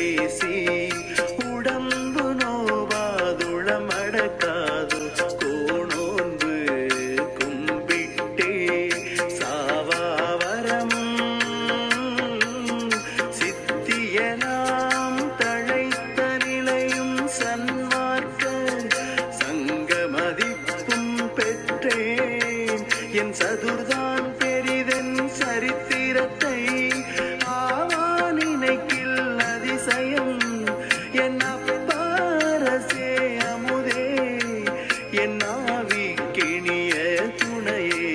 பேசி உடம்பு நோவாதுளம் அடக்காது கோணோன்பு கும்பிட்டே சாவாவரம் சித்தியலாம் தழைத்த நிலையும் சன்மார்க்க சங்கமதிப்பும் பெற்றேன். என் சதுர்தான் என் ஆவி கெணிய துணையே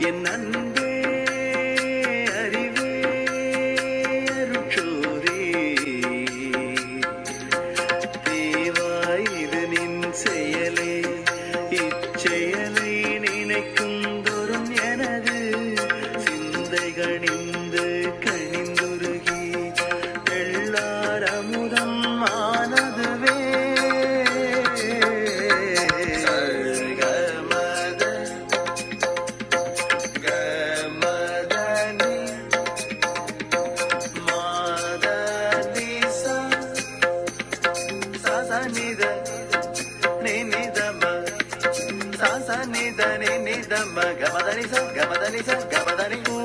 என் அன்பு స నిదని నిద మగమదని స గమదని స గమదని ఓ